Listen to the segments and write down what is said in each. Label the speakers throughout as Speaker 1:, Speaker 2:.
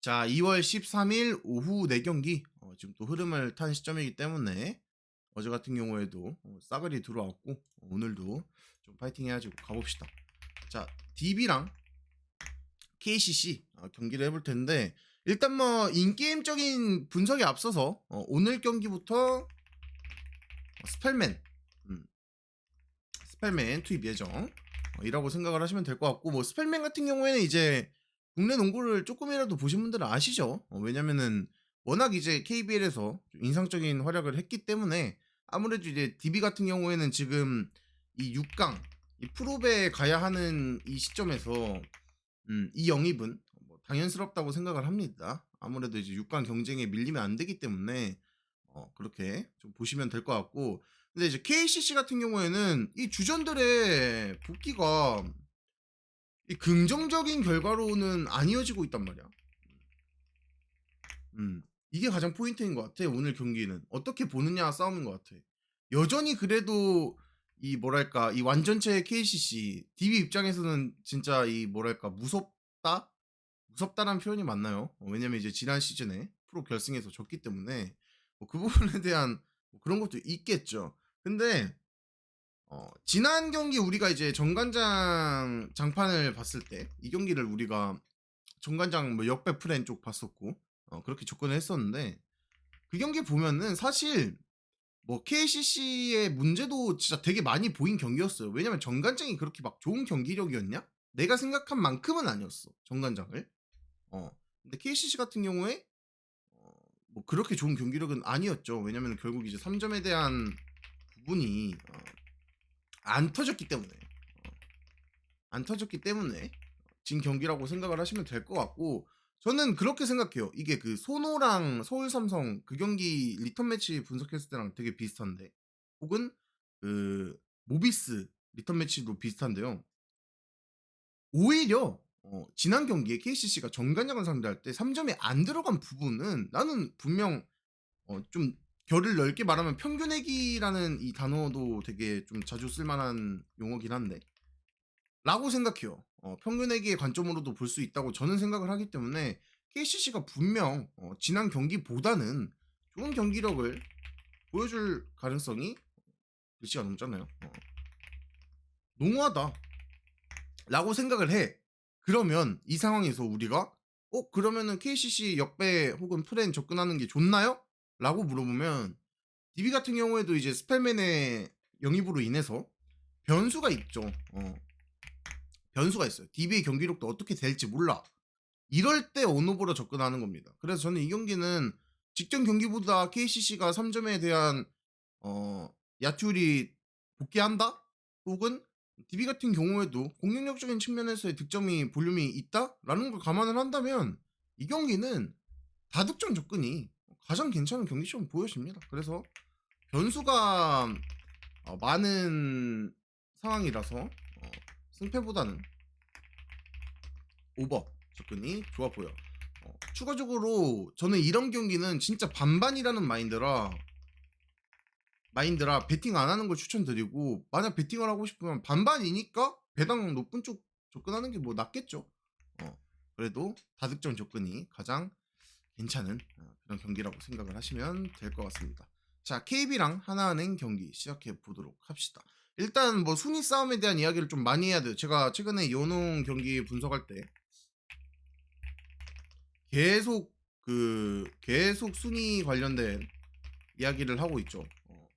Speaker 1: 자, 2월 13일 오후 4경기 어, 지금 또 흐름을 탄 시점이기 때문에 어제 같은 경우에도 어, 싸그리 들어왔고 어, 오늘도 좀 파이팅 해가지고 가봅시다. 자, DB랑 KCC 어, 경기를 해볼 텐데 일단 뭐 인게임적인 분석에 앞서서 어, 오늘 경기부터 스펠맨 음, 스펠맨 투입 예정 어, 이라고 생각을 하시면 될 것 같고 뭐 스펠맨 같은 경우에는 이제 국내 농구를 조금이라도 보신 분들은 아시죠? 어, 왜냐면은 워낙 이제 KBL에서 인상적인 활약을 했기 때문에 아무래도 이제 DB 같은 경우에는 지금 이 6강 이 프로배에 가야 하는 이 시점에서 음, 이 영입은 뭐 당연스럽다고 생각을 합니다. 아무래도 이제 6강 경쟁에 밀리면 안 되기 때문에 어, 그렇게 좀 보시면 될 것 같고 근데 이제 KCC 같은 경우에는 이 주전들의 복귀가 이 긍정적인 결과로는 안 이어지고 있단 말이야. 음, 이게 가장 포인트인 것 같아. 오늘 경기는 어떻게 보느냐 싸움인 것 같아. 여전히 그래도 이 뭐랄까 이 완전체 KCC DB 입장에서는 진짜 이 뭐랄까 무섭다 무섭다라는 표현이 맞나요? 어, 왜냐면 이제 지난 시즌에 프로 결승에서 졌기 때문에 뭐 그 부분에 대한 뭐 그런 것도 있겠죠. 근데 어, 지난 경기 우리가 이제 정관장 장판을 봤을 때 이 경기를 우리가 정관장 뭐 역배 프렌 쪽 봤었고 어, 그렇게 접근을 했었는데 그 경기 보면은 사실 뭐 KCC의 문제도 진짜 되게 많이 보인 경기였어요. 왜냐면 정관장이 그렇게 막 좋은 경기력이었냐? 내가 생각한 만큼은 아니었어. 정관장을. 어. 근데 KCC 같은 경우에 어, 뭐 그렇게 좋은 경기력은 아니었죠. 왜냐면 결국 이제 3점에 대한 부분이 어, 안 터졌기 때문에 어, 안 터졌기 때문에 진 경기라고 생각을 하시면 될 것 같고 저는 그렇게 생각해요. 이게 그 소노랑 서울 삼성 그 경기 리턴 매치 분석했을 때랑 되게 비슷한데 혹은 그 모비스 리턴 매치도 비슷한데요. 오히려 어, 지난 경기에 KCC가 정관장을 상대할 때 3점이 안 들어간 부분은 나는 분명 어, 좀 결을 넓게 말하면 평균액이라는 이 단어도 되게 좀 자주 쓸만한 용어긴 한데 라고 생각해요. 어, 평균액의 관점으로도 볼 수 있다고 저는 생각을 하기 때문에 KCC가 분명 어, 지난 경기보다는 좋은 경기력을 보여줄 가능성이 글씨가 넘잖아요. 어. 농후하다. 라고 생각을 해. 그러면 이 상황에서 우리가 어 그러면은 KCC 역배 혹은 프렌 접근하는 게 좋나요? 라고 물어보면 DB 같은 경우에도 이제 스펠맨의 영입으로 인해서 변수가 있죠. 어. 변수가 있어요. DB의 경기력도 어떻게 될지 몰라. 이럴 때 온오버로 접근하는 겁니다. 그래서 저는 이 경기는 직전 경기보다 KCC가 3점에 대한 어, 야투율이 복귀한다? 혹은 DB 같은 경우에도 공격력적인 측면에서의 득점이 볼륨이 있다 라는 걸 감안을 한다면 이 경기는 다득점 접근이 가장 괜찮은 경기처럼 보여집니다. 그래서 변수가 어, 많은 상황이라서 어, 승패보다는 오버 접근이 좋아 보여. 어, 추가적으로 저는 이런 경기는 진짜 반반이라는 마인드라 마인드라 베팅 안 하는 걸 추천드리고 만약 베팅을 하고 싶으면 반반이니까 배당 높은 쪽 접근하는 게 뭐 낫겠죠. 어, 그래도 다득점 접근이 가장 괜찮은 어, 그런 경기라고 생각을 하시면 될 것 같습니다. 자, KB랑 하나은행 경기 시작해 보도록 합시다. 일단 뭐 순위 싸움에 대한 이야기를 좀 많이 해야 돼요. 제가 최근에 연홍 경기 분석할 때 계속 그 계속 순위 관련된 이야기를 하고 있죠. 어.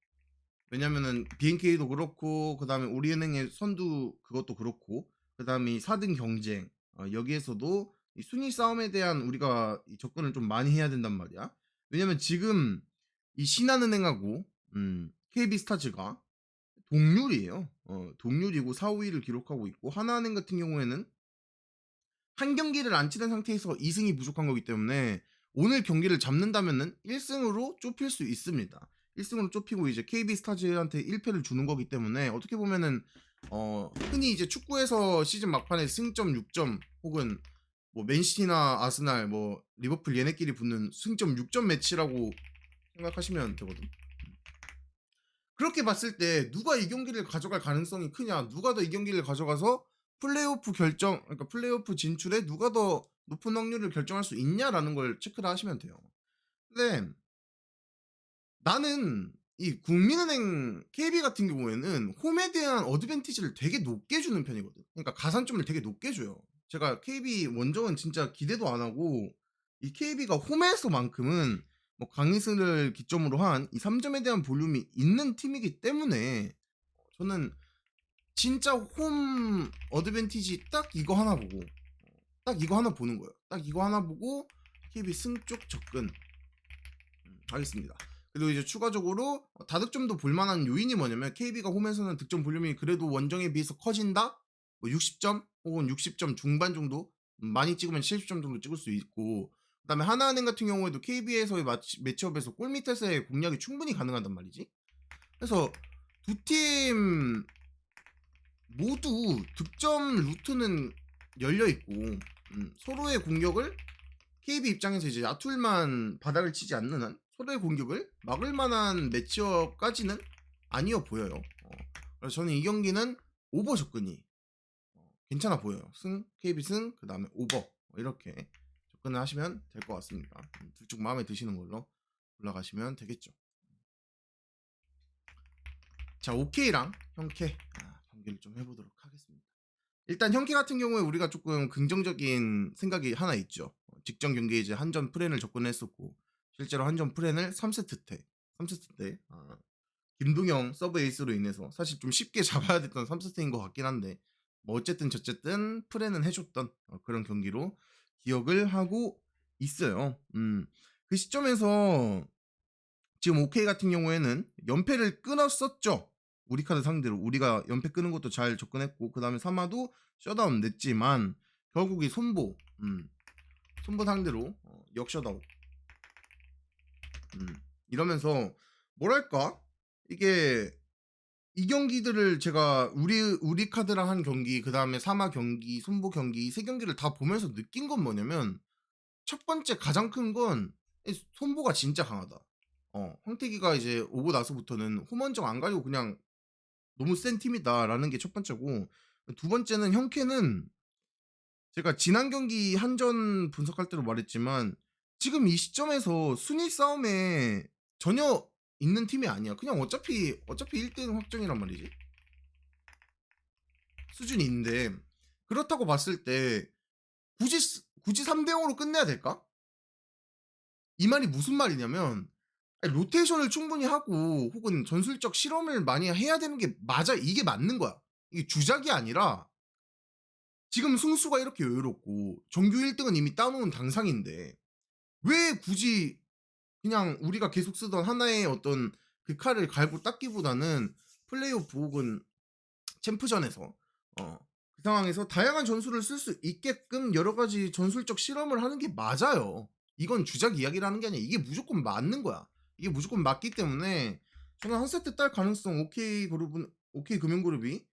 Speaker 1: 왜냐면은 BNK도 그렇고 그다음에 우리은행의 선두 그것도 그렇고 그다음에 이 4등 경쟁 어, 여기에서도 이 순위 싸움에 대한 우리가 이 접근을 좀 많이 해야 된단 말이야. 왜냐면 지금 이 신한은행하고 음, KB스타즈가 동률이에요. 어, 동률이고 4, 5위를 기록하고 있고 하나은행 같은 경우에는 한 경기를 안 치른 상태에서 2승이 부족한 거기 때문에 오늘 경기를 잡는다면은 1승으로 좁힐 수 있습니다. 1승으로 좁히고 이제 KB 스타즈한테 1패를 주는 거기 때문에 어떻게 보면은 어 흔히 이제 축구에서 시즌 막판에 승점 6점 혹은 뭐 맨시티나 아스날 뭐 리버풀 얘네끼리 붙는 승점 6점 매치라고 생각하시면 되거든. 그렇게 봤을 때 누가 이 경기를 가져갈 가능성이 크냐? 누가 더 이 경기를 가져가서 플레이오프 결정, 그러니까 플레이오프 진출에 누가 더 높은 확률을 결정할 수 있냐라는 걸 체크를 하시면 돼요. 근데 나는 이 국민은행 KB 같은 경우에는 홈에 대한 어드밴티지를 되게 높게 주는 편이거든. 그러니까 가산점을 되게 높게 줘요. 제가 KB 원정은 진짜 기대도 안 하고 이 KB가 홈에서만큼은 뭐 강희슬을 기점으로 한 이 3점에 대한 볼륨이 있는 팀이기 때문에 저는 진짜 홈 어드밴티지 딱 이거 하나 보고 딱 이거 하나 보는 거예요. 딱 이거 하나 보고 KB 승쪽 접근 음, 하겠습니다. 그리고 이제 추가적으로 어, 다득점도 볼만한 요인이 뭐냐면 KB가 홈에서는 득점 볼륨이 그래도 원정에 비해서 커진다. 뭐 60점 혹은 60점 중반 정도 음, 많이 찍으면 70점 정도 찍을 수 있고 그다음에 하나은행 같은 경우에도 KB에서의 매치업에서 골 밑에서의 공략이 충분히 가능하단 말이지. 그래서 두 팀 모두 득점 루트는 열려 있고 음, 서로의 공격을 KB 입장에서 이제 야툴만 바닥을 치지 않는 한 서로의 공격을 막을 만한 매치업까지는 아니어 보여요. 어, 그래서 저는 이 경기는 오버 접근이 어, 괜찮아 보여요. 승, KB 승, 그 다음에 오버 어, 이렇게 접근을 하시면 될 것 같습니다. 음, 둘중 마음에 드시는 걸로 올라가시면 되겠죠. 자, 오케이랑 형케 아, 경기를 좀 해보도록 하겠습니다. 일단 형케 같은 경우에 우리가 조금 긍정적인 생각이 하나 있죠. 어, 직전 경기에 이제 한전 프렌을 접근했었고 실제로 한전 프렌을 3세트 때 3세트 때 아, 김동영 서브 에이스로 인해서 사실 좀 쉽게 잡아야 됐던 3세트인 것 같긴 한데 뭐 어쨌든 저쨌든 프렌은 해줬던 어, 그런 경기로 기억을 하고 있어요. 음, 그 시점에서 지금 OK 같은 경우에는 연패를 끊었었죠. 우리 카드 상대로. 우리가 연패 끄는 것도 잘 접근했고 그 다음에 사마도 셧다운 냈지만 결국 이 손보 음, 손보 상대로 어, 역셧다운 음, 이러면서 뭐랄까? 이게 이 경기들을 제가 우리 우리 카드랑 한 경기 그 다음에 사마 경기 손보 경기 세 경기를 다 보면서 느낀 건 뭐냐면 첫 번째 가장 큰 건 손보가 진짜 강하다. 어, 황태기가 이제 오고 나서부터는 홈원정 안 가지고 그냥 너무 센 팀이다라는 게 첫 번째고 두 번째는 형캐는 제가 지난 경기 한전 분석할 때도 말했지만 지금 이 시점에서 순위 싸움에 전혀 있는 팀이 아니야. 그냥 어차피 어차피 1등 확정이란 말이지. 수준이 있는데 그렇다고 봤을 때 굳이 굳이 3대 0으로 끝내야 될까? 이 말이 무슨 말이냐면 로테이션을 충분히 하고 혹은 전술적 실험을 많이 해야 되는 게 맞아 이게 맞는 거야. 이게 주작이 아니라 지금 승수가 이렇게 여유롭고 정규 1등은 이미 따놓은 당상인데 왜 굳이 그냥 우리가 계속 쓰던 하나의 어떤 그 칼을 갈고 닦기보다는 플레이오프 혹은 챔프전에서 어, 그 상황에서 다양한 전술을 쓸 수 있게끔 여러 가지 전술적 실험을 하는 게 맞아요. 이건 주작 이야기라는 게 아니야. 이게 무조건 맞는 거야. 이게 무조건 맞기 때문에 저는 한 세트 딸 가능성 OK 그룹은 OK 금융그룹이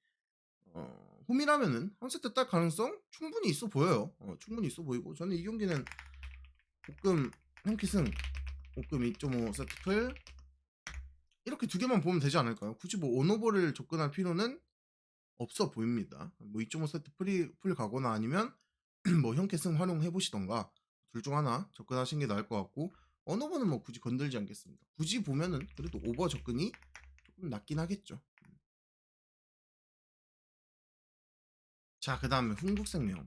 Speaker 1: 어, 홈이라면은 한 세트 딸 가능성 충분히 있어 보여요. 어, 충분히 있어 보이고 저는 이 경기는 볶음 형키승 볶음 2.5 세트풀 이렇게 두 개만 보면 되지 않을까요? 굳이 뭐 온오버를 접근할 필요는 없어 보입니다. 뭐 2.5 세트 풀이 풀 가거나 아니면 뭐 형캐승 활용해 보시던가 둘 중 하나 접근하시는 게 나을 것 같고 언어버는 뭐 굳이 건들지 않겠습니다. 굳이 보면은 그래도 오버 접근이 조금 낫긴 하겠죠. 자, 그 다음에 흥국생명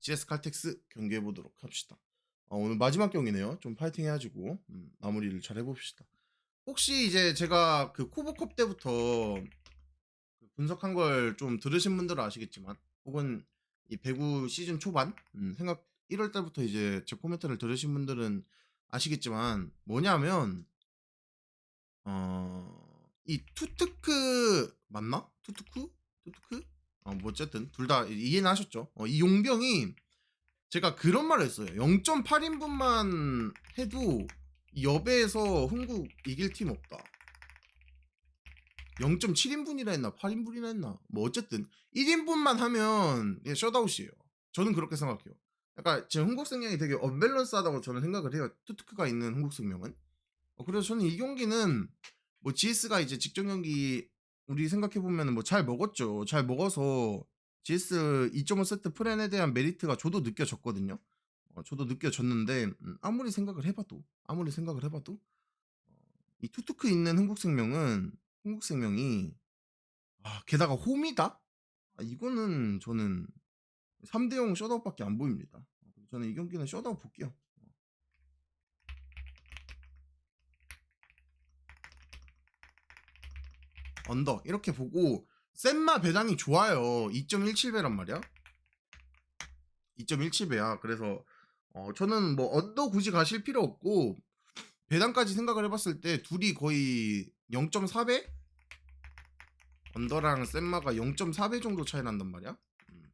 Speaker 1: GS 칼텍스 경기해 보도록 합시다. 어, 오늘 마지막 경기네요. 좀 파이팅 해가지고 음, 마무리를 잘 해봅시다. 혹시 이제 제가 그 코보컵 때부터 그 분석한 걸 좀 들으신 분들은 아시겠지만, 혹은 이 배구 시즌 초반 음, 생각 1월 달부터 이제 제 코멘트를 들으신 분들은 아시겠지만 뭐냐면 어, 이 투트크 맞나? 투트크? 투트크? 어, 뭐 어쨌든 둘 다 이해는 하셨죠? 어, 이 용병이 제가 그런 말을 했어요. 0.8인분만 해도 여배에서 흥국 이길 팀 없다. 0.7인분이라 했나 8인분이라 했나 뭐 어쨌든 1인분만 하면 그냥 셧아웃이에요. 저는 그렇게 생각해요. 그러니까 제 흥국생명이 되게 언밸런스하다고 저는 생각을 해요. 투트크가 있는 흥국생명은. 어, 그래서 저는 이 경기는 뭐 GS가 이제 직전 경기 우리 생각해 보면 뭐 잘 먹었죠. 잘 먹어서 GS 2.5 세트 프렌에 대한 메리트가 저도 느껴졌거든요. 어, 저도 느껴졌는데 음, 아무리 생각을 해봐도 아무리 생각을 해봐도 어, 이 투투크 있는 흥국생명은 흥국생명이 아, 게다가 홈이다? 아, 이거는 저는 3대0 셧아웃밖에 안 보입니다. 저는 이 경기는 셧아웃 볼게요. 언더 이렇게 보고 센마 배당이 좋아요. 2.17배란 말이야. 2.17배야. 그래서 어, 저는 뭐 언더 굳이 가실 필요 없고 배당까지 생각을 해봤을 때 둘이 거의 0.4배? 언더랑 센마가 0.4배 정도 차이 난단 말이야. 음.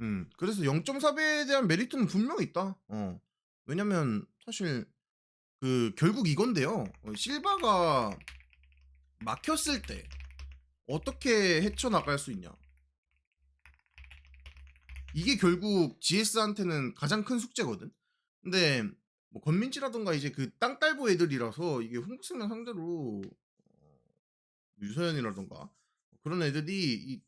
Speaker 1: 음, 그래서 0.4배에 대한 메리트는 분명히 있다. 어. 왜냐면 사실 그 결국 이건데요. 어, 실바가 막혔을 때 어떻게 헤쳐나갈 수 있냐. 이게 결국 GS한테는 가장 큰 숙제거든. 근데 뭐 건민지라던가 이제 그 땅딸보 애들이라서 이게 흥국생명 상대로 어, 유서연이라던가 그런 애들이 이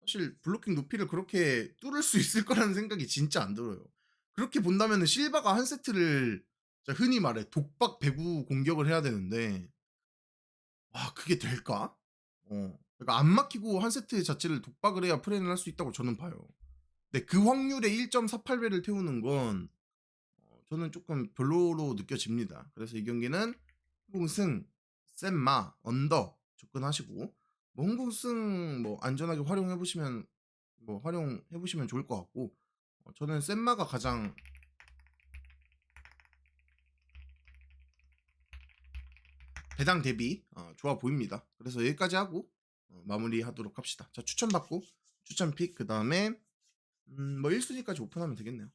Speaker 1: 사실 블로킹 높이를 그렇게 뚫을 수 있을 거라는 생각이 진짜 안 들어요. 그렇게 본다면은 실바가 한 세트를 흔히 말해 독박 배구 공격을 해야 되는데 와 그게 될까? 어. 그러니까 안 막히고 한 세트 자체를 독박을 해야 프레인을 할 수 있다고 저는 봐요. 근데 그 확률의 1.48배를 태우는 건 어, 저는 조금 별로로 느껴집니다. 그래서 이 경기는 홍승, 센마, 언더 접근하시고 뭐 홍승 뭐 안전하게 활용해 보시면 뭐 활용해 보시면 좋을 것 같고 어, 저는 센마가 가장 배당 대비 어, 좋아 보입니다. 그래서 여기까지 하고 어, 마무리하도록 합시다. 자 추천 받고 추천 픽 그 다음에 음, 뭐 1순위까지 오픈하면 되겠네요.